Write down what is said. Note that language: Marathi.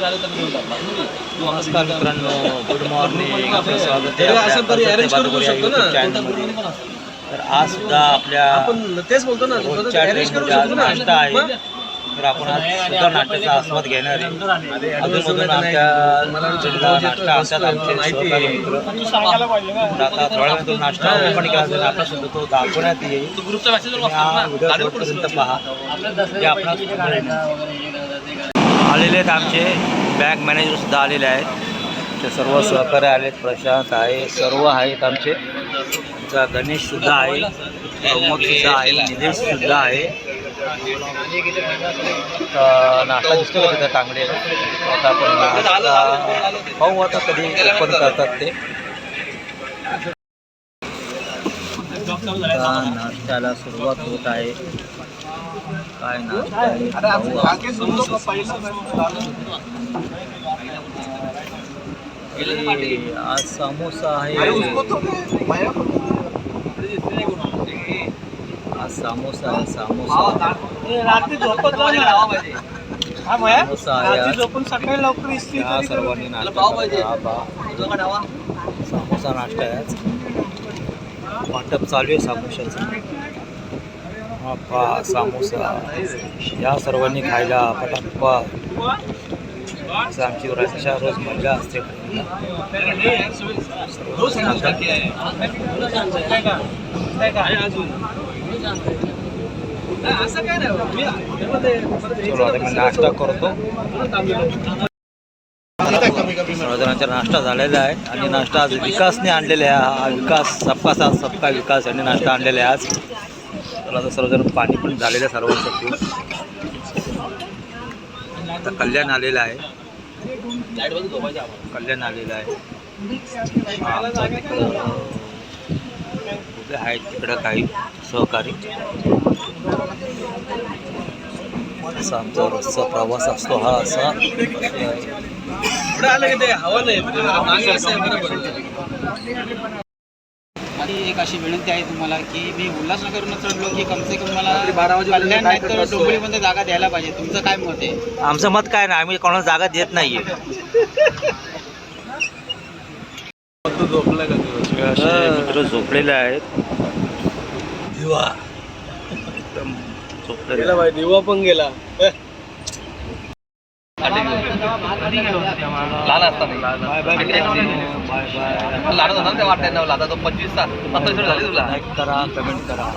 नमस्कार मित्रांनो गुड मॉर्निंग आपलं स्वागत आहे तरी आज सुद्धा आपल्या आपण तेच बोलतो ना ना. नाश्ता आहे? तर आपण आज सुद्धा नाश्त्याचा आस्वाद घेणार आहे. अजूनमधून आमच्या नाश्ता असतात आमचे सहकारी मित्र. तर आता थोड्या नाश्ता ओपन केला आता सुद्धा तो दाखवण्यात येईल. तुम्ही हा व्हिडिओ शेवटपर्यंत पहा. जे आपणास आलेले आहेत आमचे. बँक मॅनेजरसुद्धा आलेले आहेत. ते सर्व सहकार्य आलेत प्रशांत आहे सर्व आहेत आमचे. आमचा आहे प्रमोदसुद्धा आहे निलेशसुद्धा आहे. तर नाश्ता दिसतो का तिथं टांगडे आता आपण नाश्ता पाहू आता कधी ओपन करतात ते. नाश्त्याला सुरुवात होत आहे. काय आपण. ए, आज समोसा आहे. आज समोसा आहे समोसा. समोसा आहे आज. सकाळी लवकर या सर्वांनी नाश्ता. बा. समोसा नाश्ता आहे. वाटप चालू आहे समोशाचं. अप्पा सामोसा या सर्वांनी खायला पटाप्पा. असं आमची रोजच्या रोज मजा असते. चलो आता मी नाश्ता करतो. सर्वजणांचा नाश्ता झालेला आहे आणि नाश्ता आज विकासने आणलेला आहे. हा विकास सबका साथ सबका विकास यांनी नाश्ता आणलेला आहे आज. तर आता सर्वजण पाणी पण झालेलं आहे सर्वांसाठी. आता कल्याण आलेलं आहे. कल्याण आलेलं आहे. उभे आहेत तिकडं काही सहकारी. असा आमचा रोजचा प्रवास असतो हा असा. हवा नाही आहे. आणि एक अशी विनंती आहे तुम्हाला की मी उल्हासनगरनं चढलो की कमसे कम मला कल्याण नाही तर? डोंबिवलीमध्ये जागा द्यायला पाहिजे. तुमचं काय मत आहे? आमचं मत काय नाही आम्ही कोणाला जागा देत नाहीये. असे मित्र झोपलेले आहेत. एकदम झोपलेले गेला बाई, दिवा पण गेला. लहान असताना. लहान होता ना तेव्हा वाटतं आता तो पंचवीस तास आता झाली तुला. लाईक करा कमेंट करा.